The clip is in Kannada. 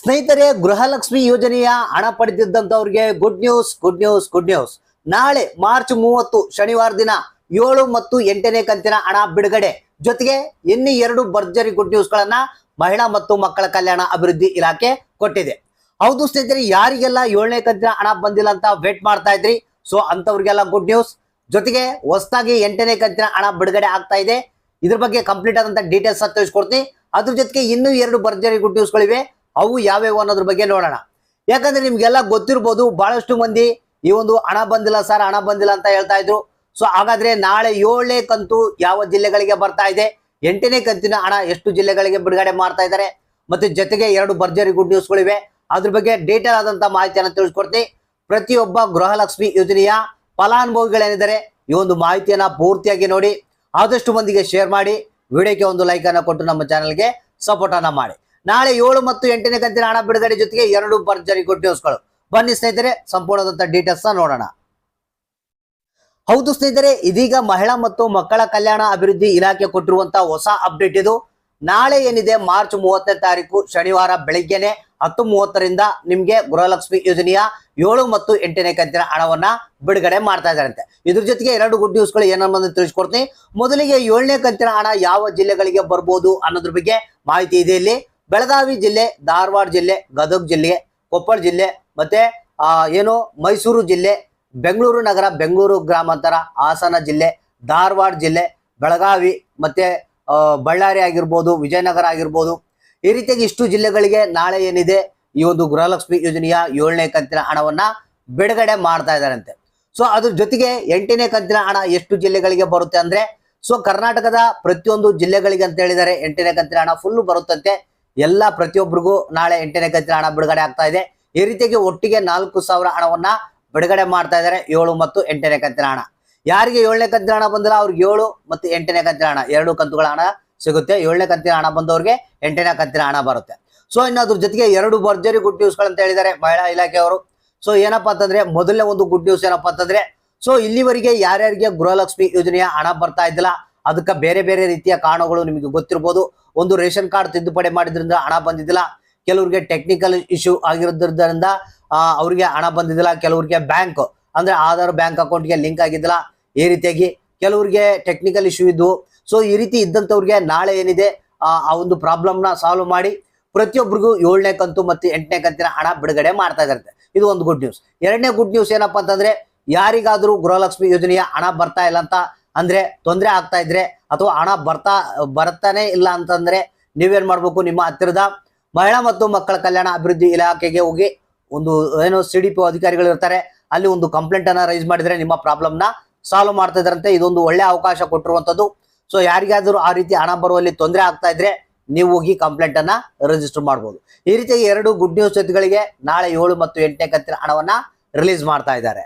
ಸ್ನೇಹಿತರೆ, ಗೃಹಲಕ್ಷ್ಮಿ ಯೋಜನೆಯ ಹಣ ಪಡೆದಿದ್ದಂಥವ್ರಿಗೆ good news good news good news ನಾಳೆ ಮಾರ್ಚ್ ಮೂವತ್ತು, ಶನಿವಾರ ದಿನ ಏಳು ಮತ್ತು ಎಂಟನೇ ಕಂತಿನ ಹಣ ಬಿಡುಗಡೆ. ಜೊತೆಗೆ ಇನ್ನೂ ಎರಡು ಭರ್ಜರಿ ಗುಡ್ ನ್ಯೂಸ್ಗಳನ್ನ ಮಹಿಳಾ ಮತ್ತು ಮಕ್ಕಳ ಕಲ್ಯಾಣ ಅಭಿವೃದ್ಧಿ ಇಲಾಖೆ ಕೊಟ್ಟಿದೆ. ಹೌದು ಸ್ನೇಹಿತರೆ, ಯಾರಿಗೆಲ್ಲ ಏಳನೇ ಕಂತಿನ ಹಣ ಬಂದಿಲ್ಲ ಅಂತ ವೇಟ್ ಮಾಡ್ತಾ ಇದ್ರಿ? ಸೊ ಅಂತವ್ರಿಗೆಲ್ಲ ಗುಡ್ ನ್ಯೂಸ್ ಜೊತೆಗೆ ಹೊಸದಾಗಿ ಎಂಟನೇ ಕಂತಿನ ಹಣ ಬಿಡುಗಡೆ ಆಗ್ತಾ ಇದೆ. ಇದ್ರ ಬಗ್ಗೆ ಕಂಪ್ಲೀಟ್ ಆದಂತ ಡೀಟೇಲ್ಸ್ ತಿಳಿಸ್ಕೊಡ್ತೀನಿ. ಅದ್ರ ಜೊತೆಗೆ ಇನ್ನೂ ಎರಡು ಭರ್ಜರಿ ಗುಡ್ ನ್ಯೂಸ್ಗಳಿವೆ ಅವು ಯಾವ್ಯಾವು ಅನ್ನೋದ್ರ ಬಗ್ಗೆ ನೋಡೋಣ. ಯಾಕಂದ್ರೆ ನಿಮ್ಗೆಲ್ಲ ಗೊತ್ತಿರ್ಬೋದು, ಬಹಳಷ್ಟು ಮಂದಿ ಈ ಒಂದು ಹಣ ಬಂದಿಲ್ಲ ಸರ್, ಹಣ ಬಂದಿಲ್ಲ ಅಂತ ಹೇಳ್ತಾ ಇದ್ರು. ಸೊ ಹಾಗಾದ್ರೆ ನಾಳೆ ಏಳನೇ ಕಂತು ಯಾವ ಜಿಲ್ಲೆಗಳಿಗೆ ಬರ್ತಾ ಇದೆ? ಎಂಟನೇ ಕಂತಿನ ಹಣ ಎಷ್ಟು ಜಿಲ್ಲೆಗಳಿಗೆ ಬಿಡುಗಡೆ ಮಾಡ್ತಾ ಇದ್ದಾರೆ? ಮತ್ತೆ ಜೊತೆಗೆ ಎರಡು ಭರ್ಜರಿ ಗುಡ್ ನ್ಯೂಸ್ಗಳಿವೆ. ಅದ್ರ ಬಗ್ಗೆ ಡೀಟೇಲ್ ಆದಂತ ಮಾಹಿತಿಯನ್ನು ತಿಳಿಸ್ಕೊಡ್ತೀನಿ. ಪ್ರತಿಯೊಬ್ಬ ಗೃಹಲಕ್ಷ್ಮಿ ಯೋಜನೆಯ ಫಲಾನುಭವಿಗಳೇನಿದ್ದಾರೆ, ಈ ಒಂದು ಮಾಹಿತಿಯನ್ನ ಪೂರ್ತಿಯಾಗಿ ನೋಡಿ, ಆದಷ್ಟು ಮಂದಿಗೆ ಶೇರ್ ಮಾಡಿ, ವಿಡಿಯೋಕ್ಕೆ ಒಂದು ಲೈಕ್ ಅನ್ನ ಕೊಟ್ಟು ನಮ್ಮ ಚಾನಲ್ಗೆ ಸಪೋರ್ಟ್ ಅನ್ನ ಮಾಡಿ. ನಾಳೆ ಏಳು ಮತ್ತು ಎಂಟನೇ ಕಂತಿನ ಹಣ ಬಿಡುಗಡೆ ಜೊತೆಗೆ ಎರಡು ಭರ್ಜರಿ ಗುಡ್ ನ್ಯೂಸ್ಗಳು ಬನ್ನಿ ಸ್ನೇಹಿತರೆ, ಸಂಪೂರ್ಣದಂತ ಡೀಟೇಲ್ಸ್ ನೋಡೋಣ. ಹೌದು ಸ್ನೇಹಿತರೆ, ಇದೀಗ ಮಹಿಳಾ ಮತ್ತು ಮಕ್ಕಳ ಕಲ್ಯಾಣ ಅಭಿವೃದ್ಧಿ ಇಲಾಖೆ ಕೊಟ್ಟಿರುವಂತಹ ಹೊಸ ಅಪ್ಡೇಟ್ ಇದು. ನಾಳೆ ಏನಿದೆ, ಮಾರ್ಚ್ ಮೂವತ್ತನೇ ತಾರೀಕು, ಶನಿವಾರ ಬೆಳಿಗ್ಗೆನೆ ಹತ್ತು ಮೂವತ್ತರಿಂದ ನಿಮ್ಗೆ ಗೃಹಲಕ್ಷ್ಮಿ ಯೋಜನೆಯ ಏಳು ಮತ್ತು ಎಂಟನೇ ಕಂತಿನ ಹಣವನ್ನ ಬಿಡುಗಡೆ ಮಾಡ್ತಾ ಇದ್ದಾರಂತೆ. ಇದ್ರ ಜೊತೆಗೆ ಎರಡು ಗುಡ್ ನ್ಯೂಸ್ಗಳು ಏನನ್ನು ತಿಳಿಸ್ಕೊಡ್ತೀನಿ. ಮೊದಲಿಗೆ ಏಳನೇ ಕಂತಿನ ಹಣ ಯಾವ ಜಿಲ್ಲೆಗಳಿಗೆ ಬರ್ಬೋದು ಅನ್ನೋದ್ರ ಬಗ್ಗೆ ಮಾಹಿತಿ ಇದೆ ಇಲ್ಲಿ. ಬೆಳಗಾವಿ ಜಿಲ್ಲೆ, ಧಾರವಾಡ ಜಿಲ್ಲೆ, ಗದಗ ಜಿಲ್ಲೆ ಕೊಪ್ಪಳ ಜಿಲ್ಲೆ, ಮತ್ತೆ ಏನು, ಮೈಸೂರು ಜಿಲ್ಲೆ, ಬೆಂಗಳೂರು ನಗರ, ಬೆಂಗಳೂರು ಗ್ರಾಮಾಂತರ, ಹಾಸನ ಜಿಲ್ಲೆ, ಧಾರವಾಡ ಜಿಲ್ಲೆ, ಬೆಳಗಾವಿ, ಮತ್ತೆ ಬಳ್ಳಾರಿ ಆಗಿರ್ಬೋದು, ವಿಜಯನಗರ ಆಗಿರ್ಬೋದು. ಈ ರೀತಿಯಾಗಿ ಇಷ್ಟು ಜಿಲ್ಲೆಗಳಿಗೆ ನಾಳೆ ಏನಿದೆ? ಈ ಒಂದು ಗೃಹಲಕ್ಷ್ಮಿ ಯೋಜನೆಯ ಏಳನೇ ಕಂತಿನ ಹಣವನ್ನ ಬಿಡುಗಡೆ ಮಾಡ್ತಾ ಇದ್ದಾರಂತೆ. ಸೊ, ಅದ್ರ ಜೊತೆಗೆ ಎಂಟನೇ ಕಂತಿನ ಹಣ ಎಷ್ಟು ಜಿಲ್ಲೆಗಳಿಗೆ ಬರುತ್ತೆ ಅಂದ್ರೆ, ಸೊ, ಕರ್ನಾಟಕದ ಪ್ರತಿಯೊಂದು ಜಿಲ್ಲೆಗಳಿಗೆ ಅಂತ ಹೇಳಿದರೆ ಎಂಟನೇ ಕಂತಿನ ಹಣ ಫುಲ್ ಬರುತ್ತಂತೆ. ಎಲ್ಲ ಪ್ರತಿಯೊಬ್ಬರಿಗೂ ನಾಳೆ ಎಂಟನೇ ಕಂತಿನ ಹಣ ಬಿಡುಗಡೆ ಆಗ್ತಾ ಇದೆ. ಈ ರೀತಿಯಾಗಿ ಒಟ್ಟಿಗೆ ನಾಲ್ಕು ಸಾವಿರ ಹಣವನ್ನ ಬಿಡುಗಡೆ ಮಾಡ್ತಾ ಇದ್ದಾರೆ ಏಳು ಮತ್ತು ಎಂಟನೇ ಕಂತಿನ ಹಣ. ಯಾರಿಗೆ ಏಳನೇ ಕಂತಿನ ಹಣ ಬಂದಿಲ್ಲ? ಅವ್ರಿಗೆ ಏಳು ಮತ್ತು ಎಂಟನೇ ಕಂತಿನ ಹಣ. ಎರಡು ಕಂತುಗಳ ಹಣ ಸಿಗುತ್ತೆ. ಏಳನೇ ಕಂತಿನ ಹಣ ಬಂದವ್ರಿಗೆ ಎಂಟನೇ ಕಂತಿನ ಹಣ ಬರುತ್ತೆ. ಸೊ ಇನ್ನು ಅದ್ರ ಜೊತೆಗೆ ಎರಡು ಭರ್ಜರಿ ಗುಡ್ ನ್ಯೂಸ್ಗಳು ಅಂತ ಹೇಳಿದ್ದಾರೆ ಮಹಿಳಾ ಇಲಾಖೆಯವರು ಸೊ ಏನಪ್ಪಾ ಅಂತಂದ್ರೆ ಮೊದಲನೇ ಒಂದು ಗುಡ್ ನ್ಯೂಸ್ ಏನಪ್ಪಾ ಅಂತಂದ್ರೆ ಸೊ ಇಲ್ಲಿವರೆಗೆ ಯಾರ್ಯಾರಿಗೆ ಗೃಹಲಕ್ಷ್ಮಿ ಯೋಜನೆಯ ಹಣ ಬರ್ತಾ ಇದ್ದಿಲ್ಲ ಅದಕ್ಕೆ ಬೇರೆ ಬೇರೆ ರೀತಿಯ ಕಾರಣಗಳು ನಿಮಗೆ ಗೊತ್ತಿರ್ಬೋದು. ಒಂದು ರೇಷನ್ ಕಾರ್ಡ್ ತಿದ್ದುಪಡಿ ಮಾಡಿದ್ರಿಂದ ಹಣ ಬಂದಿದ್ದಿಲ್ಲ. ಕೆಲವ್ರಿಗೆ ಟೆಕ್ನಿಕಲ್ ಇಶ್ಯೂ ಆಗಿರೋದ್ರಿಂದ ಅವರಿಗೆ ಹಣ ಬಂದಿದ್ದಿಲ್ಲ. ಕೆಲವ್ರಿಗೆ ಬ್ಯಾಂಕ್ ಅಂದ್ರೆ ಆಧಾರ್ ಬ್ಯಾಂಕ್ ಅಕೌಂಟ್ಗೆ ಲಿಂಕ್ ಆಗಿದ್ದಿಲ್ಲ. ಈ ರೀತಿಯಾಗಿ ಕೆಲವರಿಗೆ ಟೆಕ್ನಿಕಲ್ ಇಶ್ಯೂ ಇದ್ವು ಸೊ ಈ ರೀತಿ ಇದ್ದಂಥವ್ರಿಗೆ ನಾಳೆ ಏನಿದೆ, ಆ ಒಂದು ಪ್ರಾಬ್ಲಮ್ನ ಸಾಲ್ವ್ ಮಾಡಿ ಪ್ರತಿಯೊಬ್ಬರಿಗೂ ಏಳನೇ ಕಂತು ಮತ್ತು ಎಂಟನೇ ಕಂತಿನ ಹಣ ಬಿಡುಗಡೆ ಮಾಡ್ತಾ ಇದ್ದಾರೆ ಇದು ಒಂದು ಗುಡ್ ನ್ಯೂಸ್ ಎರಡನೇ ಗುಡ್ ನ್ಯೂಸ್ ಏನಪ್ಪಾ ಅಂತಂದ್ರೆ, ಯಾರಿಗಾದರೂ ಗೃಹಲಕ್ಷ್ಮಿ ಯೋಜನೆಯ ಹಣ ಬರ್ತಾ ಇಲ್ಲ ಅಂತ ಅಂದ್ರೆ ತೊಂದರೆ ಆಗ್ತಾ ಇದ್ರೆ ಅಥವಾ ಹಣ ಬರ್ತಾ, ಬರ್ತಾನೆ ಇಲ್ಲ ಅಂತಂದ್ರೆ ನೀವೇನ್ ಮಾಡ್ಬೇಕು? ನಿಮ್ಮ ಹತ್ತಿರದ ಮಹಿಳಾ ಮತ್ತು ಮಕ್ಕಳ ಕಲ್ಯಾಣ ಅಭಿವೃದ್ಧಿ ಇಲಾಖೆಗೆ ಹೋಗಿ ಒಂದು, ಏನು ಸಿ ಡಿ ಪಿ ಅಧಿಕಾರಿಗಳು ಇರ್ತಾರೆ, ಅಲ್ಲಿ ಒಂದು ಕಂಪ್ಲೇಂಟ್ ಅನ್ನ ರೈಸ್ ಮಾಡಿದ್ರೆ ನಿಮ್ಮ ಪ್ರಾಬ್ಲಮ್ನ ಸಾಲ್ವ್ ಮಾಡ್ತಾ ಇದ್ರಂತೆ ಇದೊಂದು ಒಳ್ಳೆ ಅವಕಾಶ ಕೊಟ್ಟಿರುವಂತದ್ದು. ಸೊ ಯಾರಿಗಾದ್ರೂ ಆ ರೀತಿ ಹಣ ಬರುವಲ್ಲಿ ತೊಂದರೆ ಆಗ್ತಾ ಇದ್ರೆ ನೀವು ಹೋಗಿ ಕಂಪ್ಲೇಂಟ್ ಅನ್ನ ರಿಜಿಸ್ಟರ್ ಮಾಡಬಹುದು ಈ ರೀತಿಯಾಗಿ ಎರಡು ಗುಡ್ ನ್ಯೂಸ್ ಜೊತೆಗಳಿಗೆ ನಾಳೆ ಏಳು ಮತ್ತು ಎಂಟನೇ ಕಂತಿನ ಹಣವನ್ನ ರಿಲೀಸ್ ಮಾಡ್ತಾ ಇದ್ದಾರೆ.